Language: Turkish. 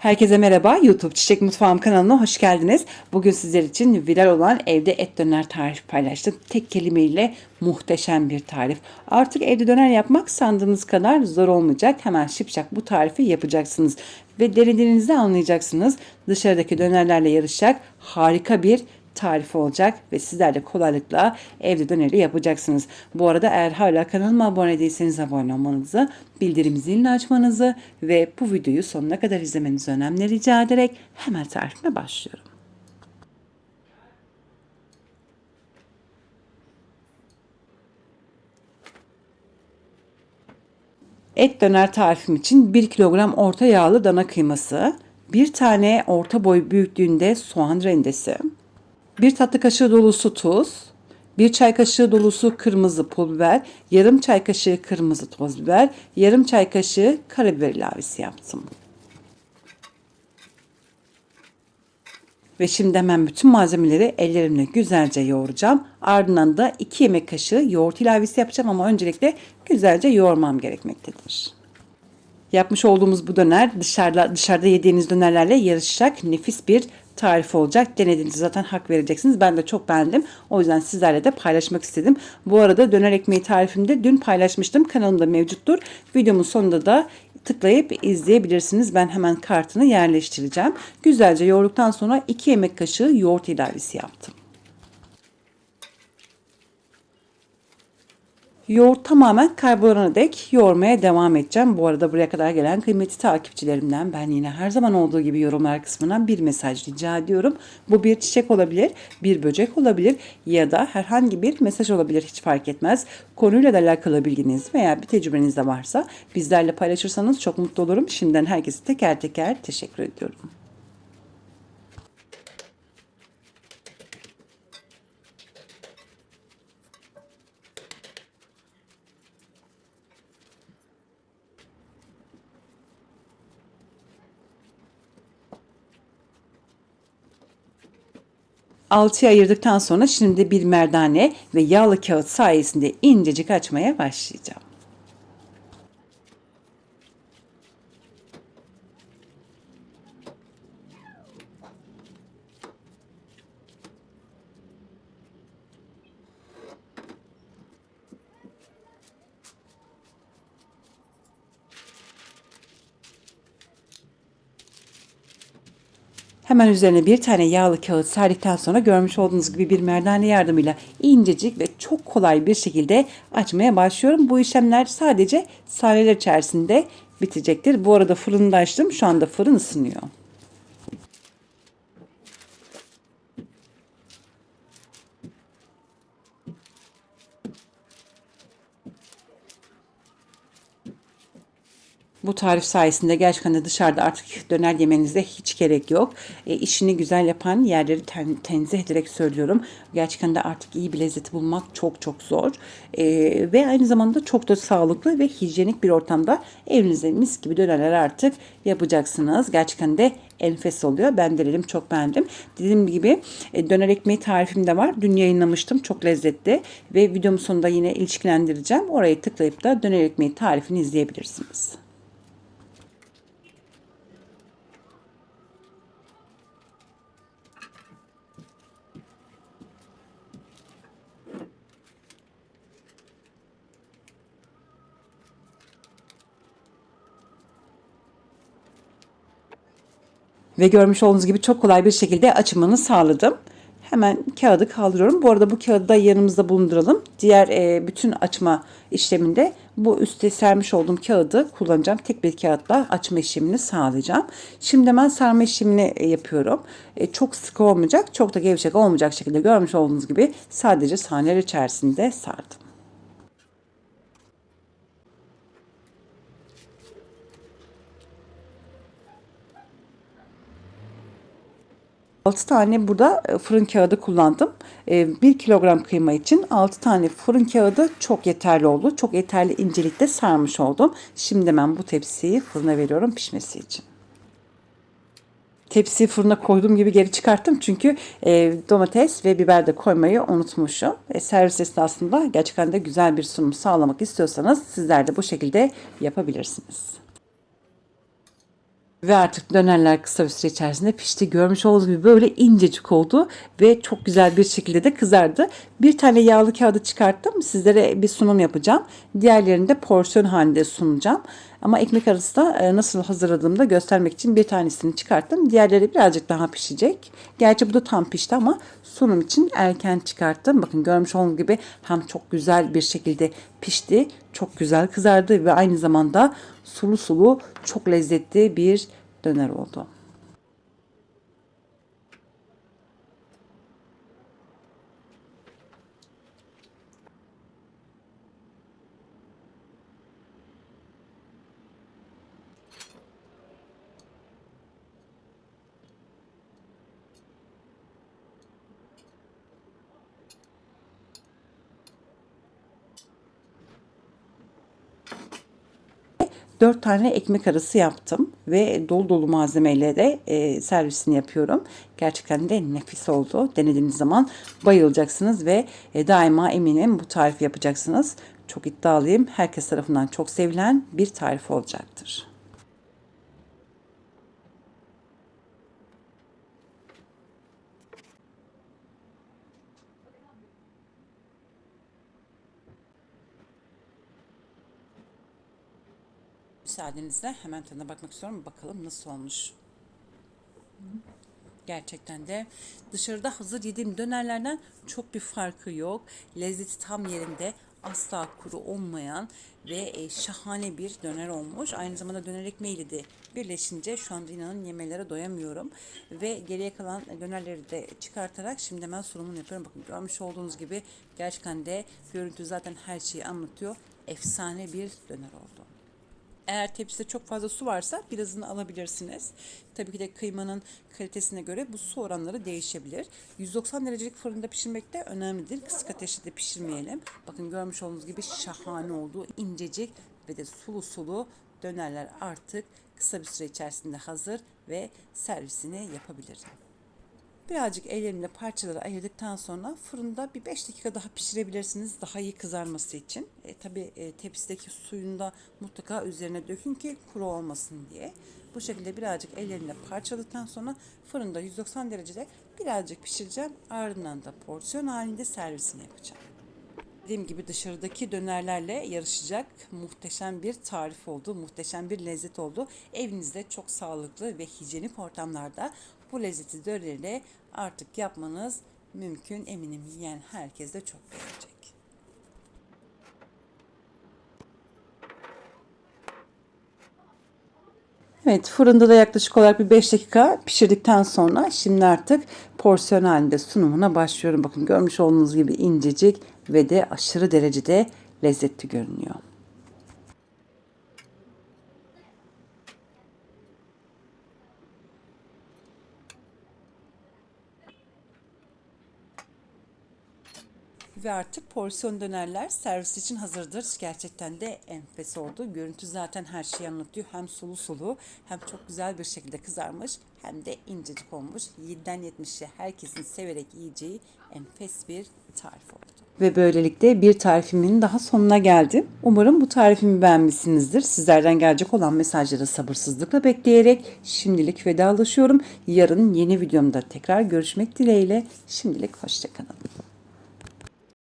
Herkese merhaba. YouTube Çiçek Mutfağım kanalına hoş geldiniz. Bugün sizler için viral olan evde et döner tarifi paylaştım. Tek kelimeyle muhteşem bir tarif. Artık evde döner yapmak sandığınız kadar zor olmayacak. Hemen şipşak bu tarifi yapacaksınız. Ve denediğinizde anlayacaksınız. Dışarıdaki dönerlerle yarışacak harika bir tarifi olacak ve sizler de kolaylıkla evde döneri yapacaksınız. Bu arada eğer hala kanalıma abone değilseniz abone olmanızı, bildirim zilini açmanızı ve bu videoyu sonuna kadar izlemenizi önemli rica ederek hemen tarifime başlıyorum. Et döner tarifim için 1 kilogram orta yağlı dana kıyması, 1 tane orta boy büyüklüğünde soğan rendesi, 1 tatlı kaşığı dolusu tuz, 1 çay kaşığı dolusu kırmızı pul biber, yarım çay kaşığı kırmızı toz biber, yarım çay kaşığı karabiber ilavesi yaptım. Ve şimdi hemen bütün malzemeleri ellerimle güzelce yoğuracağım. Ardından da 2 yemek kaşığı yoğurt ilavesi yapacağım ama öncelikle güzelce yoğurmam gerekmektedir. Yapmış olduğumuz bu döner dışarıda dışarıda yediğiniz dönerlerle yarışacak nefis bir tarif olacak. Denediğinizde zaten hak vereceksiniz. Ben de çok beğendim. O yüzden sizlerle de paylaşmak istedim. Bu arada döner ekmeği tarifimde dün paylaşmıştım. Kanalımda mevcuttur. Videomun sonunda da tıklayıp izleyebilirsiniz. Ben hemen kartını yerleştireceğim. Güzelce yoğurduktan sonra 2 yemek kaşığı yoğurt ilavesi yaptım. Yoğurt tamamen kaybolana dek yoğurmaya devam edeceğim. Bu arada buraya kadar gelen kıymetli takipçilerimden ben yine her zaman olduğu gibi yorumlar kısmından bir mesaj rica ediyorum. Bu bir çiçek olabilir, bir böcek olabilir ya da herhangi bir mesaj olabilir hiç fark etmez. Konuyla da alakalı bilginiz veya bir tecrübeniz de varsa bizlerle paylaşırsanız çok mutlu olurum. Şimdiden herkese teker teker teşekkür ediyorum. Altıya ayırdıktan sonra şimdi bir merdane ve yağlı kağıt sayesinde incecik açmaya başlayacağım. Hemen üzerine bir tane yağlı kağıt serdikten sonra görmüş olduğunuz gibi bir merdane yardımıyla incecik ve çok kolay bir şekilde açmaya başlıyorum. Bu işlemler sadece saniyeler içerisinde bitecektir. Bu arada fırını da açtım. Şu anda fırın ısınıyor. Bu tarif sayesinde gerçekten de dışarıda artık döner yemenize hiç gerek yok. E, işini güzel yapan yerleri ten, tenzih ederek söylüyorum. Gerçekten de artık iyi bir lezzeti bulmak çok çok zor. E, ve aynı zamanda çok da sağlıklı ve hijyenik bir ortamda evinizde mis gibi dönerler artık yapacaksınız. Gerçekten de enfes oluyor. Ben denedim çok beğendim. Dediğim gibi e, döner ekmeği tarifim de var. Dün yayınlamıştım. Çok lezzetli ve videomun sonunda yine ilişkilendireceğim. Oraya tıklayıp da döner ekmeği tarifini izleyebilirsiniz. Ve görmüş olduğunuz gibi çok kolay bir şekilde açımını sağladım. Hemen kağıdı kaldırıyorum. Bu arada bu kağıdı da yanımızda bulunduralım. Diğer e, bütün açma işleminde bu üstte sermiş olduğum kağıdı kullanacağım. Tek bir kağıtla açma işlemini sağlayacağım. Şimdi hemen sarma işlemini e, yapıyorum. E, çok sıkı olmayacak, çok da gevşek olmayacak şekilde görmüş olduğunuz gibi sadece saniyeler içerisinde sardım. 6 tane burada e, fırın kağıdı kullandım. 1 e, kilogram kıyma için 6 tane fırın kağıdı çok yeterli oldu. Çok yeterli incelikte sarmış oldum. Şimdi ben bu tepsiyi fırına veriyorum pişmesi için. Tepsiyi fırına koyduğum gibi geri çıkarttım çünkü e, domates ve biber de koymayı unutmuşum. Servis esnasında gerçekten de güzel bir sunum sağlamak istiyorsanız sizler de bu şekilde yapabilirsiniz. Ve artık dönerler kısa bir süre içerisinde pişti. Görmüş olduğunuz gibi böyle incecik oldu ve çok güzel bir şekilde de kızardı. Bir tane yağlı kağıdı çıkarttım. Sizlere bir sunum yapacağım. Diğerlerini de porsiyon halinde sunacağım. Ama ekmek arası da e, nasıl hazırladığımı da göstermek için bir tanesini çıkarttım. Diğerleri birazcık daha pişecek. Gerçi bu da tam pişti ama sunum için erken çıkarttım. Bakın görmüş olduğunuz gibi hem çok güzel bir şekilde pişti. Çok güzel kızardı ve aynı zamanda sulu sulu çok lezzetli bir döner oldu. Dört tane ekmek arası yaptım ve dolu dolu malzemeyle de e, servisini yapıyorum. Gerçekten de nefis oldu. Denediğiniz zaman bayılacaksınız ve e, daima eminim bu tarifi yapacaksınız. Çok iddialıyım. Herkes tarafından çok sevilen bir tarif olacaktır. Müsaadenizle hemen tadına bakmak istiyorum. Bakalım nasıl olmuş. Gerçekten de dışarıda hazır yediğim dönerlerden çok bir farkı yok. Lezzeti tam yerinde asla kuru olmayan ve e, şahane bir döner olmuş. Aynı zamanda döner ekmeğiyle de birleşince şu anda inanın yemelere doyamıyorum. Ve geriye kalan dönerleri de çıkartarak şimdi hemen sunumunu yapıyorum. Bakın görmüş olduğunuz gibi gerçekten de görüntü zaten her şeyi anlatıyor. Efsane bir döner oldu. Eğer tepside çok fazla su varsa birazını alabilirsiniz. Tabii ki de kıymanın kalitesine göre bu su oranları değişebilir. 190 derecelik fırında pişirmek de önemlidir. Kısık ateşte de pişirmeyelim. Bakın görmüş olduğunuz gibi şahane oldu. incecik ve de sulu sulu dönerler artık kısa bir süre içerisinde hazır ve servisini yapabilirim. Birazcık ellerimle parçaları ayırdıktan sonra fırında bir 5 dakika daha pişirebilirsiniz daha iyi kızarması için. E, Tabi e, tepsideki suyunu da mutlaka üzerine dökün ki kuru olmasın diye. Bu şekilde birazcık ellerimle parçaladıktan sonra fırında 190 derecede birazcık pişireceğim. Ardından da porsiyon halinde servisini yapacağım. Dediğim gibi dışarıdaki dönerlerle yarışacak muhteşem bir tarif oldu, muhteşem bir lezzet oldu. Evinizde çok sağlıklı ve hijyenik ortamlarda bu lezzeti döneriyle artık yapmanız mümkün. Eminim yiyen herkes de çok beğenecek. Evet fırında da yaklaşık olarak bir 5 dakika pişirdikten sonra şimdi artık porsiyon halinde sunumuna başlıyorum. Bakın görmüş olduğunuz gibi incecik ve de aşırı derecede lezzetli görünüyor. Ve artık porsiyon dönerler servis için hazırdır. Gerçekten de enfes oldu. Görüntü zaten her şeyi anlatıyor. Hem sulu sulu hem çok güzel bir şekilde kızarmış hem de incecik olmuş. 7'den 70'e herkesin severek yiyeceği enfes bir tarif oldu. Ve böylelikle bir tarifimin daha sonuna geldim. Umarım bu tarifimi beğenmişsinizdir. Sizlerden gelecek olan mesajları sabırsızlıkla bekleyerek şimdilik vedalaşıyorum. Yarın yeni videomda tekrar görüşmek dileğiyle. Şimdilik hoşçakalın.